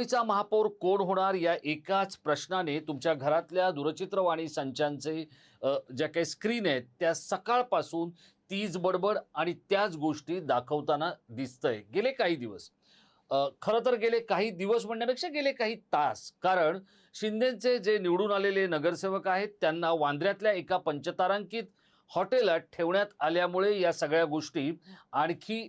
मुंबईचा महापौर कोण होणार या एकाच प्रश्नाने तुमच्या घरातल्या दूरचित्रवाणी संचांचे ज्या काही स्क्रीन आहेत त्या सकाळपासून तीच बडबड आणि त्याच गोष्टी दाखवताना दिसतंय. गेले काही दिवस. खरं तर गेले काही दिवस म्हणण्यापेक्षा गेले काही तास. कारण शिंदेचे जे निवडून आलेले नगरसेवक आहेत त्यांना वांद्र्यातल्या एका पंचतारांकित हॉटेलात ठेवण्यात आल्यामुळे या सगळ्या गोष्टी आणखी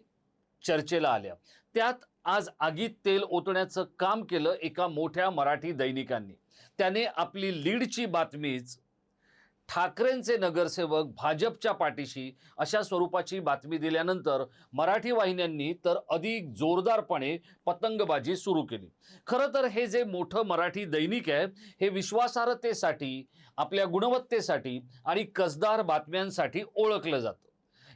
चर्चेला आल्या. त्यात आज आगीत तेल ओतण्याचं काम केलं एका मोठ्या मराठी दैनिकांनी. त्याने आपली लीडची बातमीच ठाकरेंचे नगरसेवक भाजपच्या पाठीशी अशा स्वरूपाची बातमी दिल्यानंतर मराठी वाहिन्यांनी तर अधिक जोरदारपणे पतंगबाजी सुरू केली. खरं तर हे जे मोठं मराठी दैनिक आहे हे विश्वासार्हतेसाठी आपल्या गुणवत्तेसाठी आणि कसदार बातम्यांसाठी ओळखलं जातं.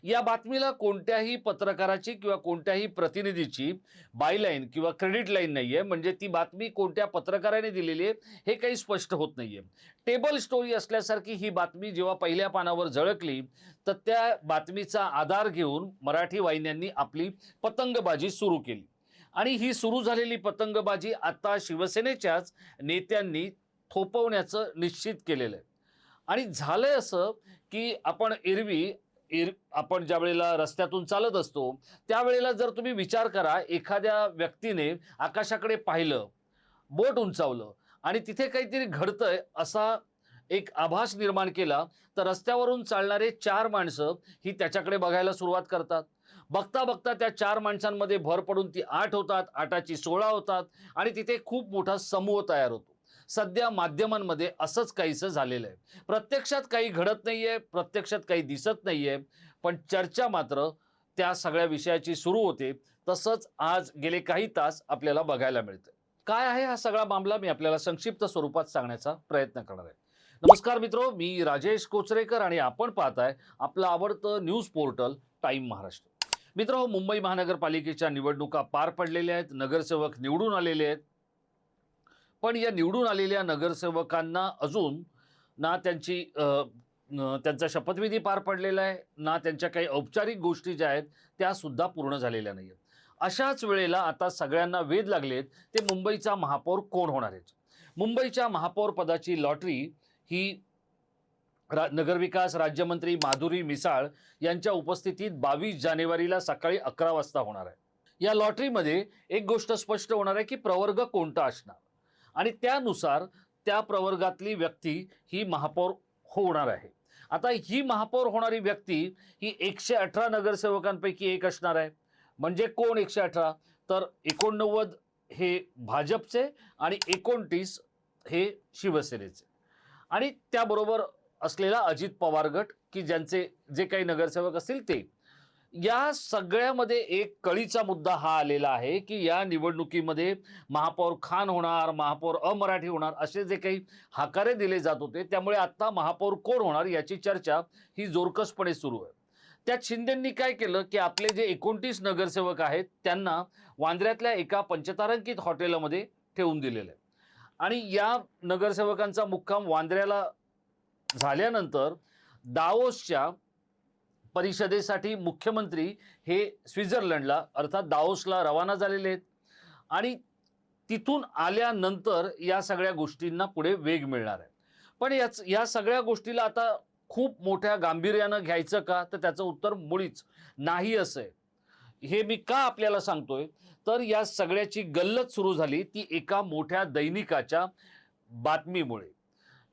या बातमीला कोणत्याही पत्रकाराची किंवा कोणत्याही प्रतिनिधीची बायलाईन किंवा क्रेडिट लाईन नाही आहे म्हणजे ती बातमी कोणत्या पत्रकाराने दिलेली आहे हे काही स्पष्ट होत नाही आहे टेबल स्टोरी असल्यासारखी ही बातमी जेव्हा पहिल्या पानावर झळकली तर त्या बातमीचा आधार घेऊन मराठी वाहिन्यांनी आपली पतंगबाजी सुरू केली. आणि ही सुरू झालेली पतंगबाजी आता शिवसेनेच्याच नेत्यांनी थोपवण्याचं निश्चित केलेलं आहे. आणि झालं असं की आपण एरवी इर आपण ज्या वेळेला रस्त्यातून चालत असतो त्यावेळेला जर तुम्ही विचार करा एखाद्या व्यक्तीने आकाशाकडे पाहिलं बोट उंचावलं आणि तिथे काहीतरी घडतंय असा एक आभास निर्माण केला तर रस्त्यावरून चालणारे चार माणसं ही त्याच्याकडे बघायला सुरुवात करतात. बघता बघता त्या चार माणसांमध्ये भर पडून ती आठ होतात आठाची सोळा होतात आणि तिथे खूप मोठा समूह तयार होतो. सध्या माध्यमांमध्ये असंच काहीसं झालेलं आहे. प्रत्यक्षात काही घडत नाहीये प्रत्यक्षात काही दिसत नाहीये पण चर्चा मात्र त्या सगळ्या विषयाची सुरू होते. तसंच आज गेले काही तास आपल्याला बघायला मिळतं काय आहे हा सगळा मामला? मी आपल्याला संक्षिप्त स्वरूपात सांगण्याचा प्रयत्न करणार आहे. नमस्कार मित्रो मी राजेश कोचरेकर आणि आपण पाहताय आपलं आवडतं न्यूज पोर्टल टाइम महाराष्ट्र. मित्र हो मुंबई महानगरपालिकेच्या निवडणुका पार पडलेल्या आहेत नगरसेवक निवडून आलेले आहेत. पण या निवडून आलेल्या नगरसेवकांना अजून ना त्यांची त्यांचा शपथविधी पार पडलेला आहे ना त्यांच्या काही औपचारिक गोष्टी ज्या आहेत त्या सुद्धा पूर्ण झालेल्या नाही आहेत अशाच वेळेला आता सगळ्यांना वेध लागलेत ते मुंबईचा महापौर कोण होणार आहेत? मुंबईच्या महापौर पदाची लॉटरी ही रा नगरविकास राज्यमंत्री माधुरी मिसाळ यांच्या उपस्थितीत बावीस जानेवारीला सकाळी अकरा वाजता होणार आहे. या लॉटरीमध्ये एक गोष्ट स्पष्ट होणार आहे की प्रवर्ग कोणता असणार? आणि त्यानुसार त्या प्रवर्गातली व्यक्ती ही महापौर होणार आहे. आता ही महापौर होणारी व्यक्ती ही एकशे अठरा नगरसेवकांपैकी एक असणार आहे. म्हणजे कोण एकशे अठरा? तर एकोणनव्वद हे भाजपचे आणि एकोणतीस हे शिवसेनेचे. आणि त्याबरोबर असलेला अजित पवार गट की ज्यांचे जे काही नगरसेवक असतील ते. या सगळ्यामध्ये एक कळीचा मुद्दा हा आलेला आहे की या निवडणुकीमध्ये महापौर खान होणार महापौर अमराठी होणार असे जे काही हाकारे दिले जात होते त्यामुळे आत्ता महापौर कोण होणार याची चर्चा ही जोरकसपणे सुरू आहे. त्यात शिंदेंनी काय केलं की आपले जे एकोणतीस नगरसेवक आहेत त्यांना वांद्र्यातल्या एका पंचतारांकित हॉटेलमध्ये ठेवून दिलेलं आहे. आणि या नगरसेवकांचा मुक्काम वांद्र्याला झाल्यानंतर दाओसच्या परिषदेसाठी मुख्यमंत्री हे स्वित्झर्लंडला अर्थात दाओसला रवाना झालेले आहेत. आणि तिथून आल्यानंतर या सगळ्या गोष्टींना पुढे वेग मिळणार आहे. पण याच या सगळ्या गोष्टीला आता खूप मोठ्या गांभीर्यानं घ्यायचं का? तर त्याचं उत्तर मुळीच नाही असं आहे. हे मी का आपल्याला सांगतोय? तर या सगळ्याची गल्लत सुरू झाली ती एका मोठ्या दैनिकाच्या बातमीमुळे.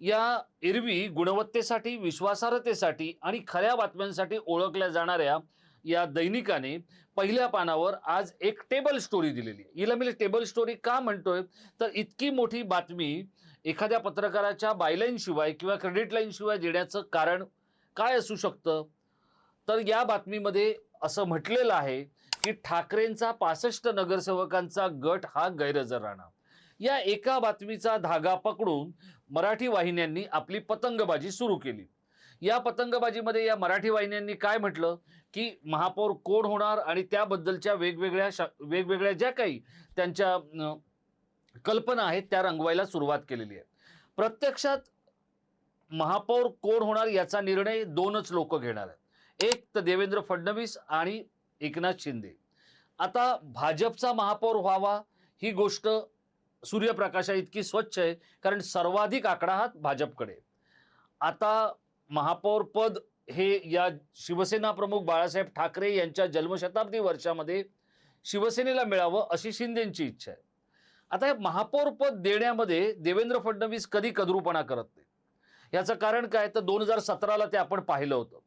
या एरवी गुणवत्तेसाठी विश्वासार्हतेसाठी आणि खऱ्या बातम्यांसाठी ओळखल्या जाणाऱ्या या दैनिकाने पहिल्या पानावर आज एक टेबल स्टोरी दिलेली. आहे हिला मी टेबल स्टोरी का म्हणतोय? तर इतकी मोठी बातमी एखाद्या पत्रकाराच्या बायलाईनशिवाय किंवा क्रेडिट लाईनशिवाय देण्याचं कारण काय असू शकतं? तर या बातमीमध्ये असं म्हटलेलं आहे की ठाकरेंचा पासष्ट नगरसेवकांचा गट हा गैरहजर राहणार. या एका बातमीचा धागा पकडून मराठी वाहिन्यांनी आपली पतंगबाजी सुरू केली. या पतंगबाजीमध्ये या मराठी वाहिन्यांनी काय म्हटलं? की महापौर कोण होणार आणि त्याबद्दलच्या वेगवेगळ्या शा वेगवेगळ्या ज्या काही त्यांच्या कल्पना आहेत त्या रंगवायला सुरुवात केलेली आहे. प्रत्यक्षात महापौर कोण होणार याचा निर्णय दोनच लोक घेणार आहेत. एक तर देवेंद्र फडणवीस आणि एकनाथ शिंदे. आता भाजपचा महापौर व्हावा ही गोष्ट सूर्यप्रकाशा इतकी स्वच्छ आहे कारण सर्वाधिक आकडा हा भाजपकडे आता महापौर पद हे या शिवसेना प्रमुख बाळासाहेब ठाकरे यांच्या जन्मशताब्दी वर्षामध्ये शिवसेनेला मिळावं अशी शिंदेची इच्छा आहे. आता हे महापौर पद देण्यामध्ये देवेंद्र फडणवीस कधी कदरूपणा करत नाही. याचं कारण काय? तर दोन हजार सतराला ते आपण पाहिलं होतं.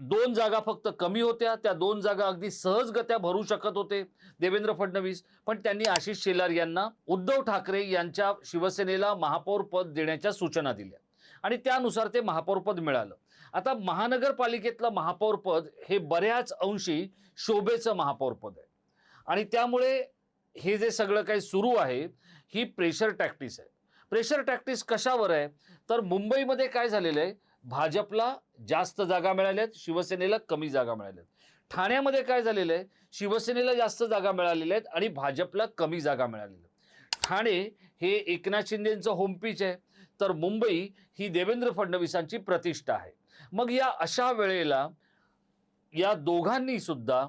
दोन जागा फक्त कमी होत्या त्या दोन जागा अगदी सहजगत्या भरू शकत होते देवेंद्र फडणवीस. पण त्यांनी आशिष शेलार यांना उद्धव ठाकरे यांच्या शिवसेनेला महापौर पद देण्याच्या सूचना दिल्या आणि त्यानुसार ते महापौर पद मिळालं. आता महानगरपालिकेतलं महापौर पद हे बऱ्याच अंशी शोभेचं महापौर पद आहे. आणि त्यामुळे हे जे सगळं काही सुरू आहे ही प्रेशर टॅक्टिस आहे. प्रेशर टॅक्टिस कशावर आहे? तर मुंबईमध्ये काय झालेलं आहे? भाजपला जास्त जागा मिळाल्यात शिवसेनेला कमी जागा मिळाल्यात. ठाण्यामध्ये काय झालेलं आहे? शिवसेनेला जास्त जागा मिळालेल्या आहेत आणि भाजपला कमी जागा मिळालेल्या आहेत. ठाणे हे एकनाथ शिंदेचं होमपीच आहे. तर मुंबई ही देवेंद्र फडणवीसांची प्रतिष्ठा आहे. मग या अशा वेळेला या दोघांनी सुद्धा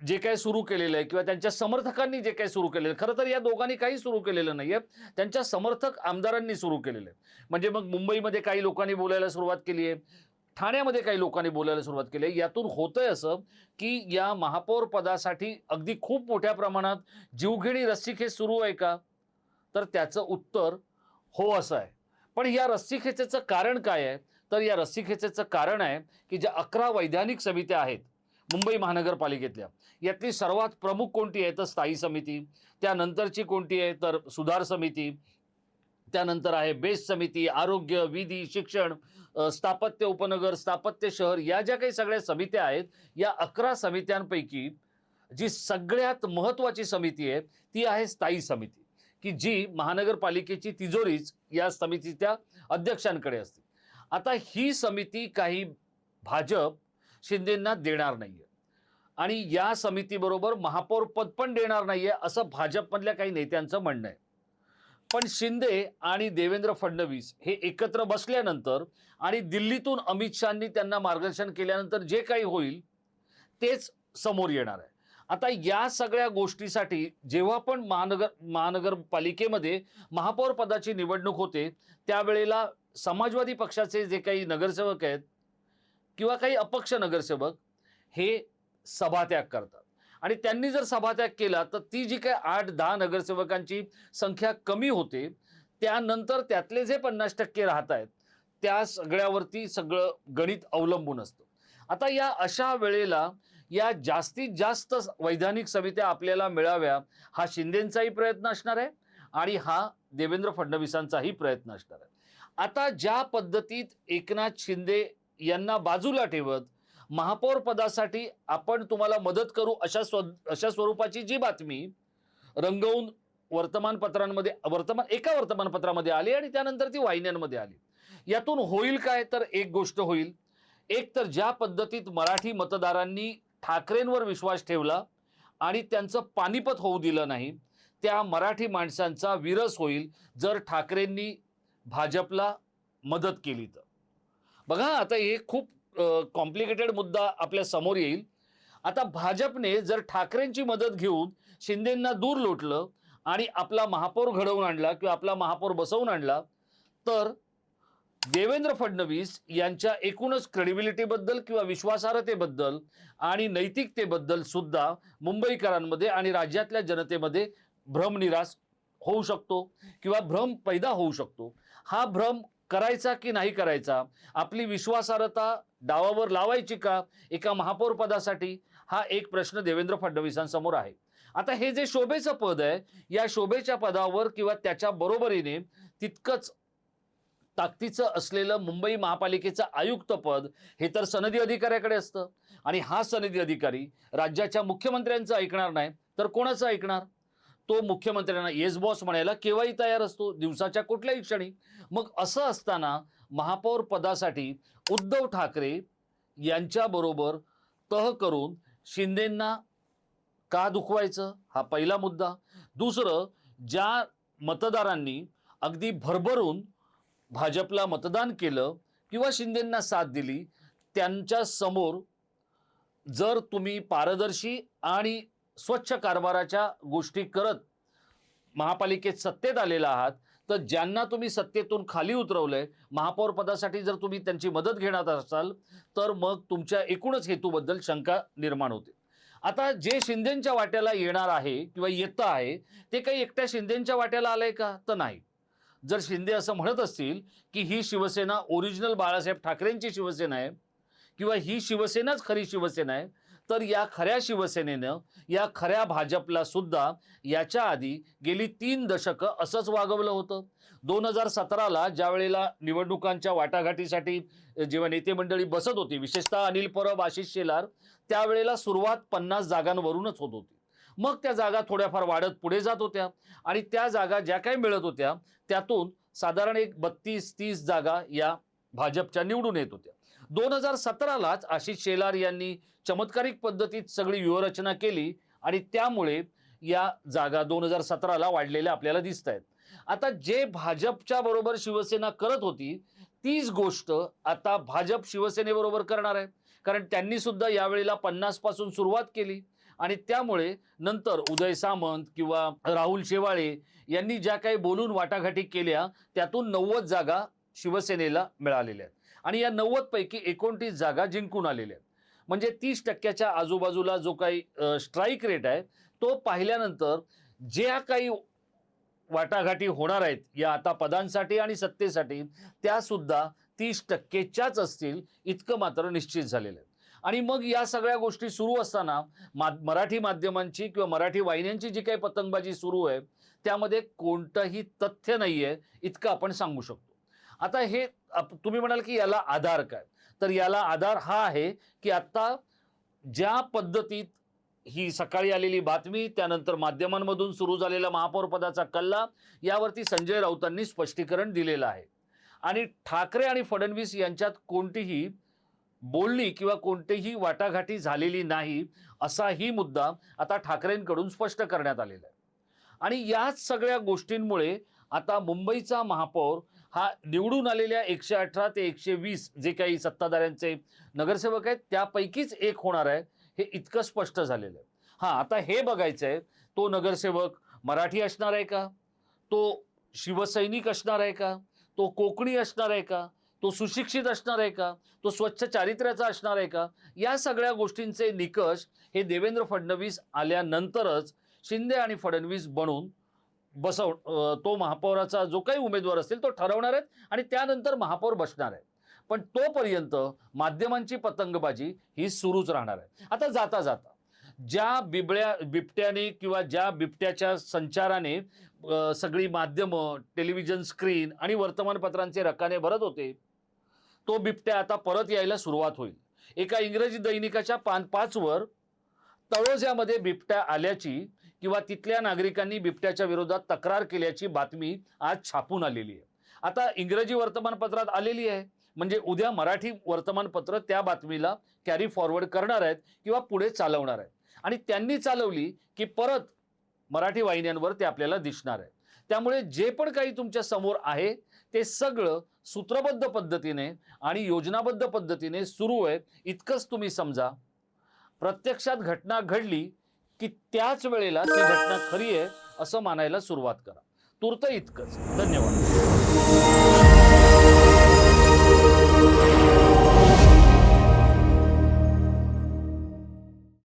जे काय सुरू केलेलं आहे किंवा त्यांच्या समर्थकांनी जे काय सुरू केलेलं आहे खरं तर या दोघांनी काही सुरू केलेलं नाही आहे त्यांच्या समर्थक आमदारांनी सुरू केलेलं आहे. म्हणजे मग मुंबईमध्ये काही लोकांनी बोलायला सुरुवात केली आहे. ठाण्यामध्ये काही लोकांनी बोलायला सुरुवात केली आहे. यातून होतंय असं की या महापौर पदासाठी अगदी खूप मोठ्या प्रमाणात जीवघेणी रस्सीखेच सुरू आहे का? तर त्याचं उत्तर हो असं आहे. पण या रस्सीखेचेचं कारण काय आहे? तर या रस्सीखेचेचं कारण आहे की ज्या अकरा वैधानिक समित्या आहेत मुंबई महानगरपालिकेतल्या. यातली सर्वात प्रमुख कोणती आहे? तर स्थायी समिती. त्यानंतरची कोणती आहे? तर सुधार समिती. त्यानंतर आहे बेस्ट समिती आरोग्य विधी शिक्षण स्थापत्य उपनगर स्थापत्य शहर. या ज्या काही सगळ्या समित्या आहेत या अकरा समित्यांपैकी जी सगळ्यात महत्त्वाची समिती आहे ती आहे स्थायी समिती. की जी महानगरपालिकेची तिजोरीच या समितीच्या अध्यक्षांकडे असते. आता ही समिती काही भाजप शिंदेंना देणार नाहीये. आणि या समितीबरोबर महापौर पद पण देणार नाहीये असं भाजपमधल्या काही नेत्यांचं म्हणणं आहे. पण शिंदे आणि देवेंद्र फडणवीस हे एकत्र बसल्यानंतर आणि दिल्लीतून अमित शहानी त्यांना मार्गदर्शन केल्यानंतर जे काही होईल तेच समोर येणार आहे. आता या सगळ्या गोष्टीसाठी जेव्हा पण महानगर महानगरपालिकेमध्ये महापौर पदाची निवडणूक होते त्यावेळेला समाजवादी पक्षाचे जे काही नगरसेवक आहेत किंवा काही अपक्ष नगरसेवक हे सभात्याग करतात. आणि त्यांनी जर सभात्याग केला तर ती जी काही आठ दहा नगरसेवकांची संख्या कमी होते त्यानंतर त्यातले जे पन्नास टक्के राहत आहेत त्या सगळ्यावरती सगळं गणित अवलंबून असतं. आता या अशा वेळेला या जास्तीत जास्त वैधानिक समित्या आपल्याला मिळाव्या हा शिंदेंचाही प्रयत्न असणार आहे आणि हा देवेंद्र फडणवीसांचाही प्रयत्न असणार आहे. आता ज्या पद्धतीत एकनाथ शिंदे यांना बाजूला ठेवत महापौर पदासाठी आपण तुम्हाला मदत करू अशा स्व अशा स्वरूपाची जी बातमी रंगवून वर्तमानपत्रांमध्ये वर्तमान एका वर्तमानपत्रामध्ये आली आणि त्यानंतर ती वाहिन्यांमध्ये आली. यातून होईल काय तर एक गोष्ट होईल. एक तर ज्या पद्धतीत मराठी मतदारांनी ठाकरेंवर विश्वास ठेवला आणि त्यांचं पानिपत होऊ दिलं नाही त्या मराठी माणसांचा विरस होईल जर ठाकरेंनी भाजपला मदत केली तर. बघा आता हे खूप कॉम्प्लिकेटेड मुद्दा आपल्यासमोर येईल. आता भाजपने जर ठाकरेंची मदत घेऊन शिंदेंना दूर लोटलं आणि आपला महापौर घडवून आणला किंवा आपला महापौर बसवून आणला तर देवेंद्र फडणवीस यांच्या एकूणच क्रेडिबिलिटीबद्दल किंवा विश्वासार्हतेबद्दल आणि नैतिकतेबद्दल सुद्धा मुंबईकरांमध्ये आणि राज्यातल्या जनतेमध्ये भ्रमनिरास होऊ शकतो किंवा भ्रम पैदा होऊ शकतो. हा भ्रम करायचा की नाही करायचा? आपली विश्वासार्हता डावावर लावायची का? एका महापौर पदासाठी हा एक प्रश्न देवेंद्र फडणवीसांसमोर आहे. आता हे जे शोभेचं पद आहे या शोभेच्या पदावर किंवा त्याच्या बरोबरीने तितकंच ताकदीचं असलेलं मुंबई महापालिकेचं आयुक्त पद हे तर सनदी अधिकाऱ्याकडे असतं. आणि हा सनदी अधिकारी राज्याच्या मुख्यमंत्र्यांचं ऐकणार नाही तर कोणाचं ऐकणार? तो मुख्यमंत्र्यांना येस बॉस म्हणायला केव्हाही तयार असतो दिवसाच्या कुठल्याही क्षणी. मग असं असताना महापौर पदासाठी उद्धव ठाकरे यांच्याबरोबर तह करून शिंदेंना का दुखवायचं? हा पहिला मुद्दा. दुसरं ज्या मतदारांनी अगदी भरभरून भाजपला मतदान केलं किंवा शिंदेंना साथ दिली त्यांच्यासमोर जर तुम्ही पारदर्शी आणि स्वच्छ कारभाराच्या गोष्टी करत महापालिकेत सत्तेत आलेला आहात तर ज्यांना तुम्ही सत्तेतून खाली उतरवलंय महापौर पदासाठी जर तुम्ही त्यांची मदत घेणार असाल तर मग तुमच्या एकूणच हेतूबद्दल शंका निर्माण होते. आता जे शिंदेच्या वाट्याला येणार आहे किंवा येतं आहे ते काही एकट्या शिंदेच्या वाट्याला आलंय का? तर नाही. जर शिंदे असं म्हणत असतील की ही शिवसेना ओरिजिनल बाळासाहेब ठाकरेंची शिवसेना आहे किंवा ही शिवसेनाच खरी शिवसेना आहे तर या खऱ्या शिवसेनेनं या खऱ्या भाजपला सुद्धा याच्या आधी गेली तीन दशकं असंच वागवलं होतं. दोन हजार सतराला ज्या वेळेला निवडणुकांच्या वाटाघाटीसाठी जेव्हा नेते मंडळी बसत होती विशेषतः अनिल परब आशिष शेलार त्यावेळेला सुरुवात पन्नास जागांवरूनच होत होती. मग त्या जागा थोड्याफार वाढत पुढे जात होत्या आणि त्या जागा ज्या काही मिळत होत्या त्यातून साधारण एक बत्तीस तीस जागा या भाजपच्या निवडून येत होत्या. दोन हजार सतरालाच आशिष शेलार यांनी चमत्कारिक पद्धतीत सगळी व्यूहरचना केली आणि त्यामुळे या जागा दोन हजार सतराला वाढलेल्या आपल्याला दिसत आहेत. आता जे भाजपच्या बरोबर शिवसेना करत होती तीच गोष्ट आता भाजप शिवसेनेबरोबर करणार आहे. कारण त्यांनी सुद्धा यावेळेला पन्नासपासून सुरुवात केली आणि त्यामुळे नंतर उदय सामंत किंवा राहुल शेवाळे यांनी ज्या काही बोलून वाटाघाटी केल्या त्यातून नव्वद जागा शिवसेनेला मिळालेल्या आहेत. आणि या नव्वदपैकी एकोणतीस जागा जिंकून आलेल्या आहेत. म्हणजे तीस टक्क्याच्या आजूबाजूला जो काही स्ट्राईक रेट आहे तो पाहिल्यानंतर ज्या काही वाटाघाटी होणार आहेत या आता पदांसाठी आणि सत्तेसाठी त्यासुद्धा तीस टक्केच्याच असतील इतकं मात्र निश्चित झालेलं आहे. आणि मग या सगळ्या गोष्टी सुरू असताना मा मराठी माध्यमांची किंवा मराठी वाहिन्यांची जी काही पतंगबाजी सुरू आहे त्यामध्ये कोणतंही तथ्य नाही आहे इतकं आपण सांगू शकतो. आता हे तुम्ही म्हणाल की याला आधार काय? तर याला आधार हा आहे की आत्ता ज्या पद्धतीत ही सकाळी आलेली बातमी त्यानंतर माध्यमांमधून सुरू झालेला महापौरपदाचा कल्ला यावरती संजय राऊतांनी स्पष्टीकरण दिलेलं आहे. आणि ठाकरे आणि फडणवीस यांच्यात कोणतीही बोलणी किंवा कोणतीही वाटाघाटी झालेली नाही असाही मुद्दा आता ठाकरेंकडून स्पष्ट करण्यात आलेला आहे. आणि याच सगळ्या गोष्टींमुळे आता मुंबईचा महापौर हा निवडून आलेल्या एकशे अठरा ते एकशे वीस जे काही सत्ताधाऱ्यांचे नगरसेवक आहेत त्यापैकीच एक होणार आहे हे इतकं स्पष्ट झालेलं आहे. हां आता हे बघायचं आहे तो नगरसेवक मराठी असणार आहे का? तो शिवसैनिक असणार आहे का? तो कोकणी असणार आहे का? तो सुशिक्षित असणार आहे का? तो स्वच्छ चारित्र्याचा असणार आहे का? या सगळ्या गोष्टींचे निकष हे देवेंद्र फडणवीस आल्यानंतरच शिंदे आणि फडणवीस बनून बसव तो महापौराचा जो काही उमेदवार असेल तो ठरवणार आहेत आणि त्यानंतर महापौर बसणार आहे पण तोपर्यंत माध्यमांची पतंगबाजी ही सुरूच राहणार आहे. आता जाता जाता ज्या बिबळ्या बिबट्याने किंवा ज्या बिबट्याच्या संचाराने सगळी माध्यमं टेलिव्हिजन स्क्रीन आणि वर्तमानपत्रांचे रकाने भरत होते तो बिबट्या आता परत यायला सुरुवात होईल. एका इंग्रजी दैनिकाच्या पान पाचवर तळोज्यामध्ये बिबट्या आल्याची किंवा तिथल्या नागरिकांनी बिबट्याच्या विरोधात तक्रार केल्याची बातमी आज छापून आलेली आहे. आता इंग्रजी वर्तमानपत्रात आलेली आहे. म्हणजे उद्या मराठी वर्तमानपत्र त्या बातमीला कॅरी फॉरवर्ड करणार आहेत किंवा पुढे चालवणार आहेत. आणि त्यांनी चालवली की परत मराठी वाहिन्यांवर ते आपल्याला दिसणार आहे त्यामुळे जे पण काही तुमच्यासमोर आहे ते सगळं सूत्रबद्ध पद्धतीने आणि योजनाबद्ध पद्धतीने सुरू आहे. इतकंच तुम्ही समजा. प्रत्यक्षात घटना घडली की त्याच वेळेला ती घटना खरी आहे असं मानायला सुरुवात करा. तुर्त इतकंच. धन्यवाद.